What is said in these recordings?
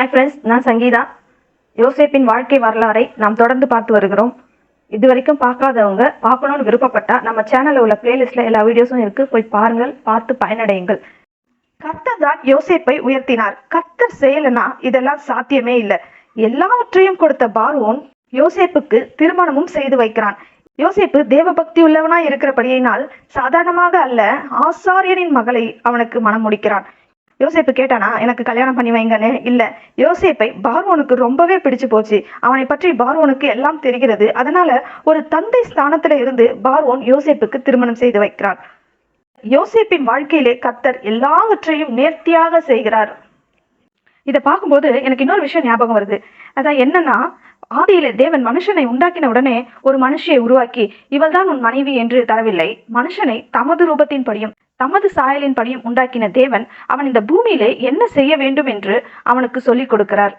Hi friends நான் சங்கீதா. யோசேப்பின் வாழ்க்கை வரலாறை நாம் தொடர்ந்து பார்த்து வருகிறோம். இது வரைக்கும் பார்க்காதவங்க பார்க்கணும்னு விருப்பப்பட்டா நம்ம சேனலில் உள்ள பிளேலிஸ்ட்ல எல்லா வீடியோஸும் இருக்கு. போய் பாருங்கள் பார்த்து பயனடையுங்கள். கர்த்தர் தான் யோசேப்பை உயர்த்தினார். கர்த்தர் செய்யலைன்னா இதெல்லாம் சாத்தியமே இல்லை. எல்லாவற்றையும் கொடுத்த பார்வோன் யோசேப்புக்கு திருமணமும் செய்து வைக்கிறான். யோசேப்பு தேவபக்தி உள்ளவனா இருக்கிறபடியினால் சாதாரணமாக அல்ல ஆசாரியனின் மகளை அவனுக்கு மனம் முடிக்கிறான். யோசிப்பு கேட்டானா எனக்கு கல்யாணம் பண்ணி வைங்கன்னு? இல்ல. யோசேப்பை பார்வோனுக்கு ரொம்பவே பிடிச்சு போச்சு. அவனை பற்றி பார்வோனுக்கு எல்லாம் தெரிகிறது. அதனால ஒரு தந்தை ஸ்தானத்துல இருந்து பார்வோன் யோசிப்புக்கு திருமணம் செய்து வைக்கிறான் யோசேப்பின் வாழ்க்கையிலே கத்தர் எல்லாவற்றையும் நேர்த்தியாக செய்கிறார். இதை பார்க்கும்போது எனக்கு இன்னொரு விஷயம் ஞாபகம் வருது. அதான் என்னன்னா ஆதியில தேவன் மனுஷனை உண்டாக்கின உடனே ஒரு மனுஷியை உருவாக்கி இவள்தான் உன் மனைவி என்று தரவில்லை. மனுஷனை தமது ரூபத்தின் படியும் தமது சாயலின் படியும் உண்டாக்கின தேவன் அவன் இந்த பூமியிலே என்ன செய்ய வேண்டும் என்று அவனுக்கு சொல்லிக் கொடுக்கிறார்.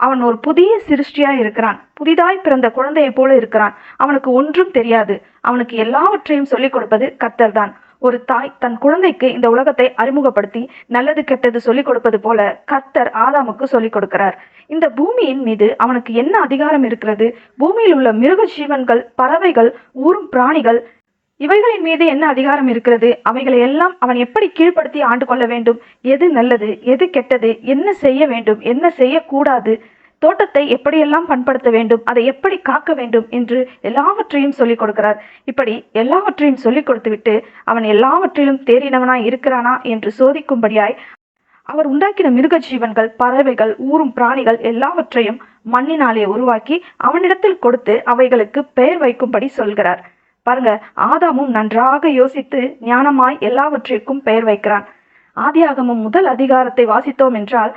அவன் ஒரு புதிய சிருஷ்டியா இருக்கிறான். புதிதாய் பிறந்த குழந்தையை போல இருக்கிறான். அவனுக்கு ஒன்றும் தெரியாது. அவனுக்கு எல்லாவற்றையும் சொல்லிக் கொடுப்பது கத்தர் தான் ஒரு தாய் தன் குழந்தைக்கு இந்த உலகத்தை அறிமுகப்படுத்தி நல்லது கெட்டது சொல்லிக் கொடுப்பது போல கர்த்தர் ஆதாமுக்கு சொல்லிக் கொடுக்கிறார். இந்த பூமியின் மீது அவனுக்கு என்ன அதிகாரம் இருக்கிறது? பூமியில் உள்ள மிருக ஜீவன்கள் பறவைகள் ஊரும் பிராணிகள் இவைகளின் மீது என்ன அதிகாரம் இருக்கிறது? அவைகளை எல்லாம் அவன் எப்படி கீழ்ப்படுத்தி ஆண்டு கொள்ள வேண்டும்? எது நல்லது? எது கெட்டது? என்ன செய்ய வேண்டும்? என்ன செய்யக்கூடாது? தோட்டத்தை எப்படியெல்லாம் பண்படுத்த வேண்டும்? அதை எப்படி காக்க வேண்டும்? என்று எல்லாவற்றையும் சொல்லிக் கொடுக்கிறார். இப்படி எல்லாவற்றையும் சொல்லிக் கொடுத்துவிட்டு அவன் எல்லாவற்றிலும் தேறினவனாய் இருக்கிறானா என்று சோதிக்கும்படியாய் அவர் உண்டாக்கின மிருக ஜீவன்கள் பறவைகள் ஊறும் பிராணிகள் எல்லாவற்றையும் மண்ணினாலே உருவாக்கி அவனிடத்தில் கொடுத்து அவைகளுக்கு பெயர் வைக்கும்படி சொல்கிறார். பாருங்க ஆதாமும் நன்றாக யோசித்து ஞானமாய் எல்லாவற்றிற்கும் பெயர் வைக்கிறான். ஆதியாகமும் முதல் அதிகாரத்தை வாசித்தோம் என்றால்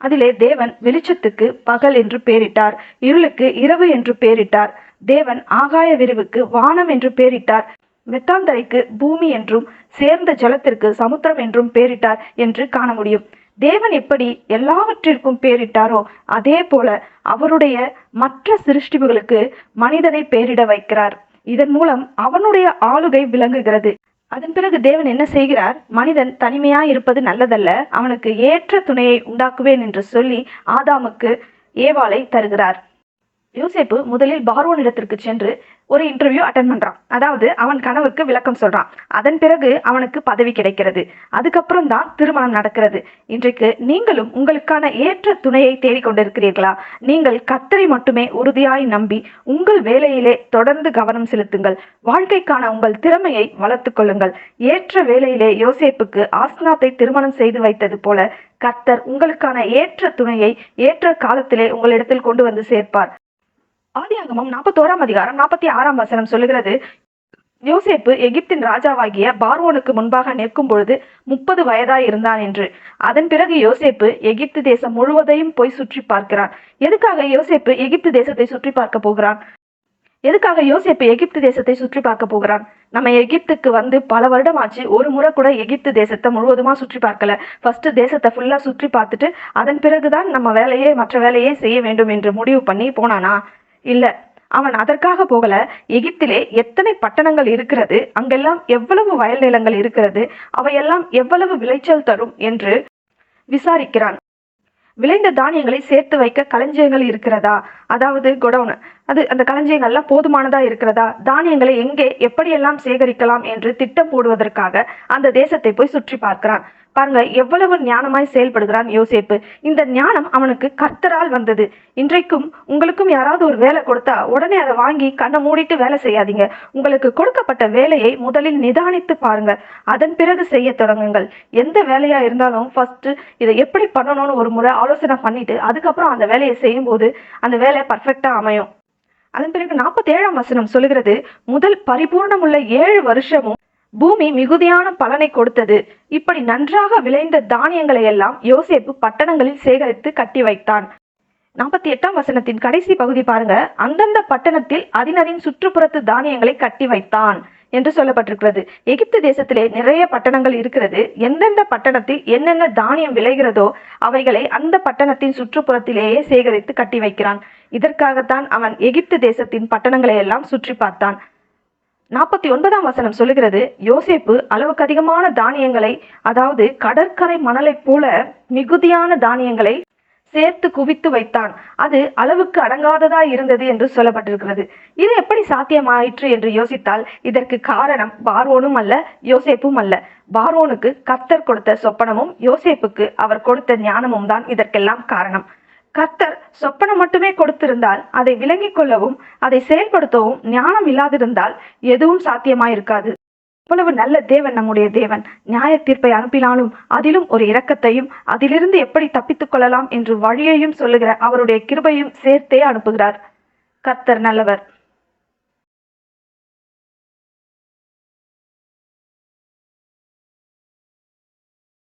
அதிலே தேவன் வெளிச்சத்துக்கு பகல் என்று பெயரிட்டார் இருளுக்கு இரவு என்று பெயரிட்டார் தேவன் ஆகாய விரிவுக்கு வானம் என்று பெயரிட்டார் மெத்தாந்தரைக்கு பூமி என்றும் சேர்ந்த ஜலத்திற்கு சமுத்திரம் என்றும் பெயரிட்டார் என்று காண முடியும். தேவன் எப்படி எல்லாவற்றிற்கும் பெயரிட்டாரோ அதே போல அவருடைய மற்ற சிருஷ்டிப்புகளுக்கு மனிதனை பெயரிட வைக்கிறார். இதன் மூலம் அவனுடைய ஆளுகை விளங்குகிறது. அதன் பிறகு தேவன் என்ன செய்கிறார்? மனிதன் தனிமையா இருப்பது நல்லதல்ல. அவனுக்கு ஏற்ற துணையை உண்டாக்குவேன் என்று சொல்லி ஆதாமுக்கு ஏவாளை தருகிறார். யோசேப்பு முதலில் பார்வோனிடத்திற்கு சென்று ஒரு இன்டர்வியூ அட்டன் பண்ணுறான் அதாவது அவன் கனவுக்கு விளக்கம் சொல்கிறான் அதன் பிறகு அவனுக்கு பதவி கிடைக்கிறது. அதுக்கப்புறம் தான் திருமணம் நடக்கிறது. இன்றைக்கு நீங்களும் உங்களுக்கான ஏற்ற துணையை தேடிக்கொண்டிருக்கிறீர்களா நீங்கள் கத்தரை மட்டுமே உறுதியாய் நம்பி உங்கள் வேலையிலே தொடர்ந்து கவனம் செலுத்துங்கள். வாழ்க்கைக்கான உங்கள் திறமையை வளர்த்துக்கொள்ளுங்கள் ஏற்ற வேலையிலே யோசேப்புக்கு ஆஸ்னாத்தை திருமணம் செய்து வைத்தது போல கர்த்தர் உங்களுக்கான ஏற்ற துணையை ஏற்ற காலத்திலே உங்களிடத்தில் கொண்டு வந்து சேர்ப்பார். ஆதியாகமம் நாற்பத்தோராம் அதிகாரம் நாற்பத்தி ஆறாம் வசனம் சொல்லுகிறது. யோசேப்பு எகிப்தின் ராஜாவாகிய பார்வோனுக்கு முன்பாக நிற்கும் பொழுது முப்பது வயதாய் இருந்தான் என்று. அதன் பிறகு யோசேப்பு எகிப்து தேசம் முழுவதையும் போய் சுற்றி பார்க்கிறான். எதுக்காக யோசேப்பு எகிப்து தேசத்தை சுற்றி பார்க்க போகிறான்? எதுக்காக யோசேப்பு எகிப்து தேசத்தை சுற்றி பார்க்க போகிறான்? நம்ம எகிப்துக்கு வந்து பல வருடம் ஆச்சு ஒரு முறை கூட எகிப்து தேசத்தை முழுவதுமா சுற்றி பார்க்கல. ஃபர்ஸ்ட் தேசத்தை ஃபுல்லா சுற்றி பார்த்துட்டு அதன் பிறகுதான் நம்ம வேலையே மற்ற வேலையே செய்ய வேண்டும் என்று முடிவு பண்ணி போனானா? இல்ல அவன் அதற்காக போகல. எகிப்திலே எத்தனை பட்டணங்கள் இருக்கிறது? அங்கெல்லாம் எவ்வளவு வயல் நிலங்கள் இருக்கிறது? அவையெல்லாம் எவ்வளவு விளைச்சல் தரும் என்று விசாரிக்கிறான். விளைந்த தானியங்களை சேர்த்து வைக்க களஞ்சியங்கள் இருக்கிறதா? அதாவது குடவுன் அது அந்த களஞ்சியங்கள்லாம் போதுமானதா இருக்கிறதா? தானியங்களை எங்கே எப்படியெல்லாம் சேகரிக்கலாம் என்று திட்டம் போடுவதற்காக அந்த தேசத்தை போய் சுற்றி பார்க்கிறான். பாருங்க எவ்வளவு ஞானமாய் செயல்படுகிறான் யோசேப்பு. இந்த ஞானம் அவனுக்கு கர்த்தரால் வந்தது. இன்றைக்கும் உங்களுக்கும் யாராவது ஒரு வேலை கொடுத்தா உடனே அதை வாங்கி கண்ணை மூடிட்டு வேலை செய்யாதீங்க. உங்களுக்கு கொடுக்கப்பட்ட வேலையை முதலில் நிதானித்து பாருங்க. அதன் பிறகு செய்ய தொடங்குங்கள். எந்த வேலையா இருந்தாலும் ஃபர்ஸ்ட் இதை எப்படி பண்ணணும்னு ஒரு முறை ஆலோசனை பண்ணிட்டு அதுக்கப்புறம் அந்த வேலையை செய்யும்போது அந்த வேலை பர்ஃபெக்டா அமையும். அதன் பிறகு நாற்பத்தி ஏழாம் வசனம் சொல்லுகிறது முதல் பரிபூர்ணமுள்ள ஏழு வருஷமும் பூமி மிகுதியான பலனை கொடுத்தது. இப்படி நன்றாக விளைந்த தானியங்களை எல்லாம் யோசேப்பு பட்டணங்களில் சேகரித்து கட்டி வைத்தான். நாற்பத்தி எட்டாம் வசனத்தின் கடைசி பகுதி பாருங்க. அந்தந்த பட்டணத்தில் அதினரின் சுற்றுப்புறத்து தானியங்களை கட்டி வைத்தான் என்று சொல்லப்பட்டிருக்கிறது. எகிப்து தேசத்திலே நிறைய பட்டணங்கள் இருக்கிறது. எந்தெந்த பட்டணத்தில் என்னென்ன தானியம் விளைகிறதோ அவைகளை அந்த பட்டணத்தின் சுற்றுப்புறத்திலேயே சேகரித்து கட்டி வைக்கிறான். இதற்காகத்தான் அவன் எகிப்து தேசத்தின் பட்டணங்களை எல்லாம் சுற்றி பார்த்தான். நாற்பத்தி ஒன்பதாம் வசனம் சொல்லுகிறது யோசேப்பு அளவுக்கு அதிகமான தானியங்களை அதாவது கடற்கரை மணலைப் போல மிகுதியான தானியங்களை சேர்த்து குவித்து வைத்தான். அது அளவுக்கு அடங்காததா இருந்தது என்று சொல்லப்பட்டிருக்கிறது. இது எப்படி சாத்தியமாயிற்று என்று யோசித்தால் இதற்கு காரணம் பார்வோனும் அல்ல யோசேப்பும் அல்ல. பார்வோனுக்கு கர்த்தர் கொடுத்த சொப்பனமும் யோசேப்புக்கு அவர் கொடுத்த ஞானமும் தான் இதற்கெல்லாம் காரணம். கர்த்தர் சொப்பனம் மட்டுமே கொடுத்திருந்தால் அதை விளங்கிக் கொள்ளவும் அதை செயல்படுத்தவும் ஞானம் இல்லாதிருந்தால் எதுவும் சாத்தியமாயிருக்காது. இவ்வளவு நல்ல தேவன் நம்முடைய தேவன். நியாய தீர்ப்பை அனுப்பினாலும் அதிலும் ஒரு இரக்கத்தையும் அதிலிருந்து எப்படி தப்பித்துக் கொள்ளலாம் என்று வழியையும் சொல்லுகிற அவருடைய கிருபையும் சேர்த்தே அனுப்புகிறார். கர்த்தர் நல்லவர்.